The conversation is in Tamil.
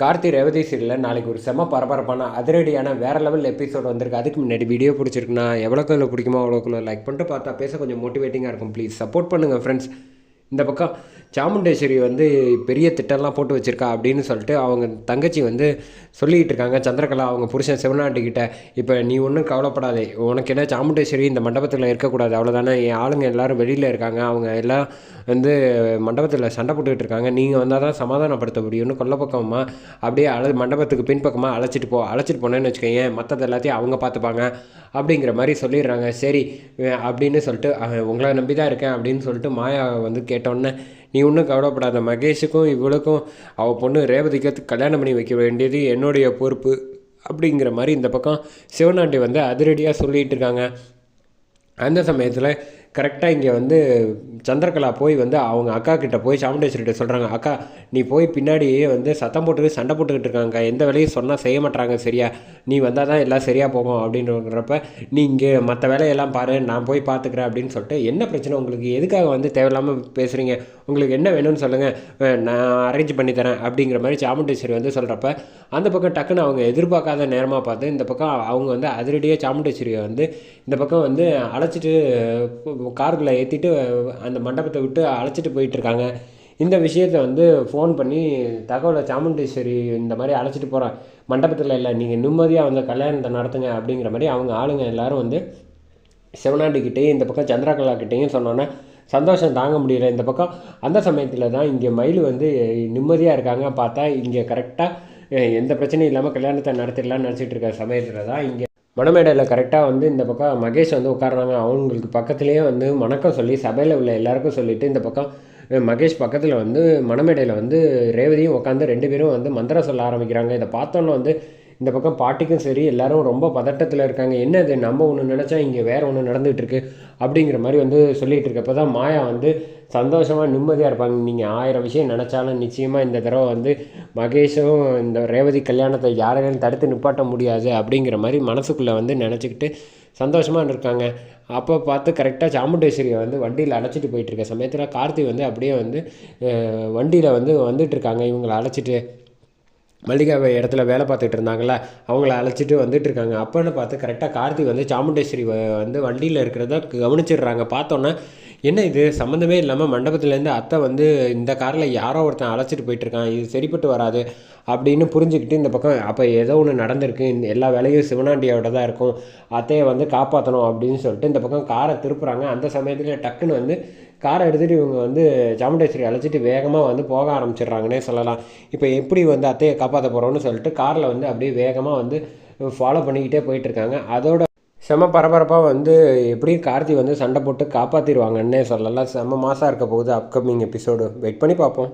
கார்த்தி ரேவதி சீரியலில் நாளைக்கு ஒரு செம பரபரப்பான அதிரடியான வேறு லெவல் எபிசோட் வந்திருக்கு. அதுக்கு முன்னாடி வீடியோ பிடிச்சிருக்குன்னா எவ்வளோக்கு பிடிக்குமோ அவ்வளோக்குள்ள லைக் பண்ணிட்டு பார்த்தா பேச கொஞ்சம் மோட்டிவேட்டிங்காக இருக்கும். ப்ளீஸ் சப்போர்ட் பண்ணுங்கள் ஃப்ரெண்ட்ஸ் இந்த பக்கம் சாமுண்டேஸ்வரி வந்து பெரிய திட்டம்லாம் போட்டு வச்சுருக்கா அப்படின்னு சொல்லிட்டு அவங்க தங்கச்சி வந்து சொல்லிக்கிட்டு இருக்காங்க. சந்திரகலா அவங்க புருஷன் சிவநாட்டுக்கிட்ட இப்போ நீ ஒன்றும் கவலைப்படாதே. உனக்கு என்ன சாமுண்டேஸ்வரி இந்த மண்டபத்தில் இருக்கக்கூடாது. அவ்வளோதானே என் ஆளுங்க எல்லோரும் வெளியில் இருக்காங்க. அவங்க எல்லாம் வந்து மண்டபத்தில் சண்டை போட்டுக்கிட்டு இருக்காங்க. நீங்கள் வந்தால் தான் சமாதானப்படுத்த முடியும்னு கொல்ல பக்கமாக அப்படியே அழ மண்டபத்துக்கு பின்பக்கமாக அழைச்சிட்டு போ அழைச்சிட்டு போனேன்னு வச்சுக்கோங்க மற்றது எல்லாத்தையும் அவங்க பார்த்துப்பாங்க அப்படிங்கிற மாதிரி சொல்லிடுறாங்க. சரி அப்படின்னு சொல்லிட்டு உங்களை நம்பி தான் இருக்கேன். அப்படின்னு சொல்லிட்டு மாயா வந்து கேட்டோன்னே நீ ஒன்றும் கவலைப்படாத மகேஷுக்கும் இவளுக்கும் அவள் பொண்ணு ரேவதிக்கு கல்யாணம் பண்ணி வைக்க வேண்டியது என்னுடைய பொறுப்பு அப்படிங்கிற மாதிரி இந்த பக்கம் சிவநாட்டி வந்து அதிரடியாக சொல்லிகிட்டு இருக்காங்க. அந்த சமயத்தில் கரெக்டாக இங்கே வந்து சந்திரகலா போய் வந்து அவங்க அக்கா கிட்டே போய் சாமுண்டேஸ்வரிட்ட சொல்கிறாங்க அக்கா நீ போய் பின்னாடியே வந்து சத்தம் போட்டு சண்டை போட்டுக்கிட்டு இருக்காங்க எந்த வேலையும் சொன்னால் செய்ய மாட்டாங்க சரியா? நீ வந்தால் தான் எல்லாம் சரியாக போகும் அப்படின்றப்ப நீ இங்கே மற்ற வேலையெல்லாம் பாரு நான் போய் பார்த்துக்கிறேன் அப்படின்னு சொல்லிட்டு என்ன பிரச்சனை உங்களுக்கு? எதுக்காக வந்து தேவையில்லாமல் பேசுகிறீங்க உங்களுக்கு என்ன வேணும்னு சொல்லுங்கள் நான் அரேஞ்ச் பண்ணி தரேன் அப்படிங்கிற மாதிரி சாமுண்டேஸ்வரி வந்து சொல்கிறப்ப அந்த பக்கம் டக்குன்னு அவங்க எதிர்பார்க்காத நேரமாக பார்த்து இந்த பக்கம் அவங்க வந்து அதிரடியாக சாமுண்டேஸ்வரியை வந்து இந்த பக்கம் வந்து அழைச்சிட்டு காருக்குள்ளே ஏற்றிட்டு அந்த மண்டபத்தை விட்டு அழைச்சிட்டு போயிட்டுருக்காங்க. இந்த விஷயத்த வந்து ஃபோன் பண்ணி தகவலை சாமுண்டீஸ்வரி இந்த மாதிரி அழைச்சிட்டு போகிறேன் மண்டபத்தில் இல்லை நீங்கள் நிம்மதியாக வந்து கல்யாணத்தை நடத்துங்க அப்படிங்கிற மாதிரி அவங்க ஆளுங்க எல்லோரும் வந்து சிவனாண்டிக்கிட்டேயும் இந்த பக்கம் சந்திரகலாக்கிட்டேயும் சொன்னோன்னே சந்தோஷம் தாங்க முடியல. இந்த பக்கம் அந்த சமயத்தில் தான் இங்கே மயில் வந்து நிம்மதியாக இருக்காங்க. பார்த்தா இங்கே கரெக்டாக எந்த பிரச்சனையும் இல்லாமல் கல்யாணத்தை நடத்திடலாம்னு நினச்சிட்டு இருக்க சமயத்தில் தான் இங்கே மணமேடையில் கரெக்டாக வந்து இந்த பக்கம் மகேஷ் வந்து உட்காடுறாங்க அவங்களுக்கு பக்கத்துலேயே வந்து வணக்கம் சொல்லி சபையில் உள்ள எல்லாருக்கும் சொல்லிவிட்டு இந்த பக்கம் மகேஷ் பக்கத்தில் வந்து மணமேடையில் வந்து ரேவதியும் உட்காந்து ரெண்டு பேரும் வந்து மந்திரம் சொல்ல ஆரம்பிக்கிறாங்க. இதை பார்த்தோன்னே வந்து இந்த பக்கம் பாட்டிக்கும் சரி எல்லாரும் ரொம்ப பதட்டத்தில் இருக்காங்க. என்னது நம்ம ஒன்று நினச்சா இங்கே வேறு ஒன்று நடந்துகிட்டு இருக்கு? அப்படிங்கிற மாதிரி வந்து சொல்லிகிட்டு இருக்கப்போ தான் மாயா வந்து சந்தோஷமாக நிம்மதியாக இருப்பாங்க. நீங்கள் ஆயிரம் விஷயம் நினச்சாலும் நிச்சயமாக இந்த தடவை வந்து மகேஷும் இந்த ரேவதி கல்யாணத்தை யாரையும் தடுத்து நிப்பாட்ட முடியாது அப்படிங்கிற மாதிரி மனசுக்குள்ளே வந்து நினச்சிக்கிட்டு சந்தோஷமாக இருக்காங்க. அப்போ பார்த்து கரெக்டாக சாமுண்டேஸ்வரியை வந்து வண்டியில் அழைச்சிட்டு போயிட்டுருக்க சமயத்தில் கார்த்தி வந்து அப்படியே வந்து வண்டியில் வந்து வந்துட்டுருக்காங்க இவங்களை அழைச்சிட்டு மல்லிகா இடத்துல வேலை பார்த்துட்டு இருந்தாங்களே அவங்கள அழைச்சிட்டு வந்துட்டு இருக்காங்க. அப்போன்னு பார்த்து கரெக்டாக கார்த்திக் வந்து சாமுண்டேஸ்வரி வந்து வண்டியில் இருக்கிறத கவனிச்சிடுறாங்க. பார்த்தோன்னே என்ன இது? சம்மந்தமே இல்லாமல் மண்டபத்துலேருந்து அத்தை வந்து இந்த காரில் யாரோ ஒருத்தன் அழைச்சிட்டு போயிட்டுருக்கான். இது சரிப்பட்டு வராது அப்படின்னு புரிஞ்சுக்கிட்டு இந்த பக்கம் அப்போ ஏதோ ஒன்று நடந்திருக்கு. இந்த எல்லா வேலையும் சிவனாண்டியோட தான் இருக்கும். அத்தையை வந்து காப்பாற்றணும் அப்படின்னு சொல்லிட்டு இந்த பக்கம் காரை திருப்புறாங்க. அந்த சமயத்தில் டக்குன்னு வந்து காரை எடுத்துகிட்டு இவங்க வந்து சாமுண்டேஸ்வரி அழைச்சிட்டு வேகமாக வந்து போக ஆரம்பிச்சிடுறாங்கன்னே சொல்லலாம். இப்போ எப்படி வந்து அத்தையை காப்பாற்ற போகிறோன்னு சொல்லிட்டு காரில் வந்து அப்படியே வேகமாக வந்து ஃபாலோ பண்ணிக்கிட்டே போயிட்டுருக்காங்க. அதோட செம பரபரப்பாக வந்து எப்படியும் கார்த்தி வந்து சண்டை போட்டு காப்பாற்றிடுவாங்கன்னே சொல்லலாம் செம்ம மாதம் இருக்க போகுது அப்கமிங் எபிசோடு வெயிட் பண்ணி பார்ப்போம்.